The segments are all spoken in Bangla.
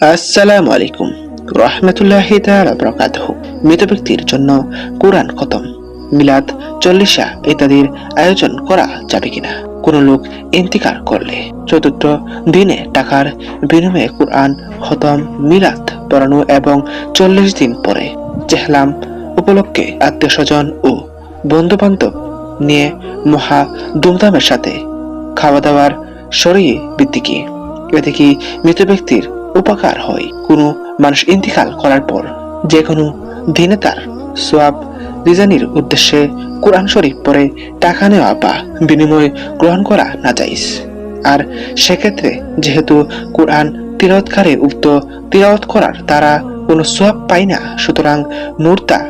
আসসালামু আলাইকুম রহমতুল্লাহি তাআলা মৃত ব্যক্তির জন্য কোরআন খতম। মিলাদ চল্লিশা ইত্যাদির আয়োজন করা যাবে কিনা? কোন লোক ইন্তিকার করলে। চতুর্থ, দিনে টাকার বিনিময়ে কোরআন খতম, মিলাদ পড়ানো এবং চল্লিশ দিন পরে চেহলাম উপলক্ষে আত্মীয় স্বজন ও বন্ধু বান্ধব নিয়ে মহা ধুমধামের সাথে খাওয়া দাওয়ার সরিয়ে বৃত্তি কি? এতে কি মৃত ব্যক্তির উপকার হয়। কোনো মানুষ ইন্তিকাল করার পর যে কোনো দিনে তার সোয়াব রিজানির উদ্দেশ্যে কোরআন শরীফ পরে টাকা নেওয়া বা বিনিময় গ্রহণ করা না যাইস আর সেক্ষেত্রে যেহেতু কোরআন তিরৎকারে উক্ত তিরাওয়াত করার তারা কোনো সোয়াব পায় না, সুতরাং মুর্দা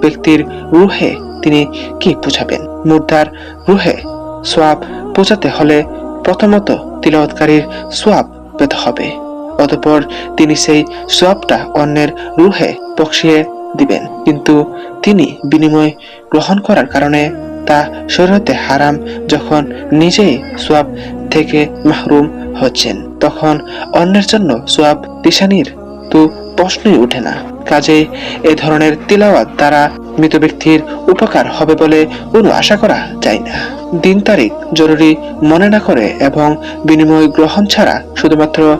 ব্যক্তির রুহে তিনি কি বুঝাবেন? মুর্দার রুহে সোয়াব পৌঁছাতে হলে প্রথমত তিলাওয়াতকারীর সোয়াব পেতে হবে। অতঃপর তিনি সেই সোয়াবটা অন্যের রুহে পক্ষিয়ে দিবেন। কিন্তু তিনি বিনিময় গ্রহণ করার কারণে তা শরীয়তে হারাম যখন নিজেই সোয়াব থেকে মাহরুম হচ্ছেন। তখন অন্যের জন্য সোয়াব দিশানির তো প্রশ্নই ওঠে না। কাজেই এ ধরনের তিলাওয়াত দ্বারা মৃত ব্যক্তির উপকার হবে বলে কোনো আশা করা যায় না। দিন তারিখ জরুরি মনে না করে এবং বিনিময় গ্রহণ ছাড়া শুধুমাত্র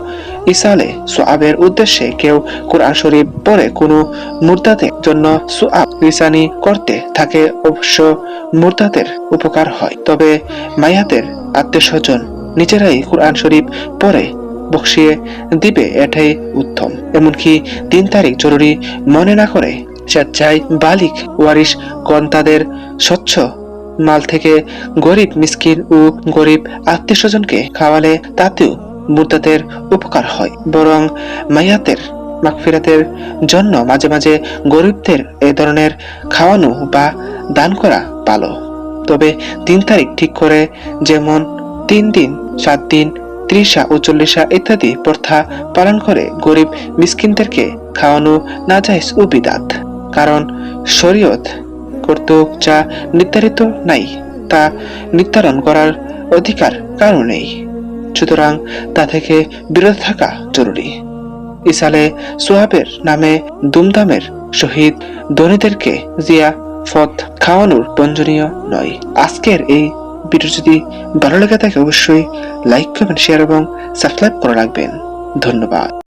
ইসালে সোয়াবের উদ্দেশ্যে কেউ কোরআন শরীফ পরে কোনো মুর্দাদের জন্য সোয়াব রিসানি করতে থাকে অবশ্য মুর্দাদের উপকার হয়। তবে মায়াতের আত্মীয় স্বজন নিজেরাই কোরআন শরীফ পড়ে বক্সিয়ে দিবে এটাই উত্তম। এমনকি তিন তারিখ জরুরি মনে না করে স্বেচ্ছায় বালিক ওয়ারিশ গণ তাদের স্বচ্ছ মাল থেকে গরিব মিসকিন ও গরিব আত্মীয় স্বজনকে খাওয়ালে তাতেও মুর্দাদের উপকার হয়। বরং মাইয়াতের মাগফিরাতের জন্য মাঝে মাঝে গরিবদের এ ধরনের খাওয়ানো বা দান করা ভালো। তবে তিন তারিখ ঠিক করে যেমন তিন দিন, সাত দিন ত্রিশা ও চল্লিশা ইত্যাদি প্রথা পালন করে গরিব মিসকিনদেরকে খাওয়ানো না যায় ও বিদাত। কারণ শরীয়ত কর্তৃক যা নির্ধারিত নাই, তা নির্ধারণ করার অধিকার কারও নেই। সুতরাং তা থেকে বিরত থাকা জরুরি। ইসালে সোহাবের নামে দুমদামের শহীদ ধনীদেরকে জিয়া ফত খাওয়ানোর বঞ্জনীয় নয়। আজকের এই ভিডিও যদি ভালো লেগে থাকে অবশ্যই লাইক কমেন্ট শেয়ার এবং সাবস্ক্রাইব করে রাখবেন। ধন্যবাদ।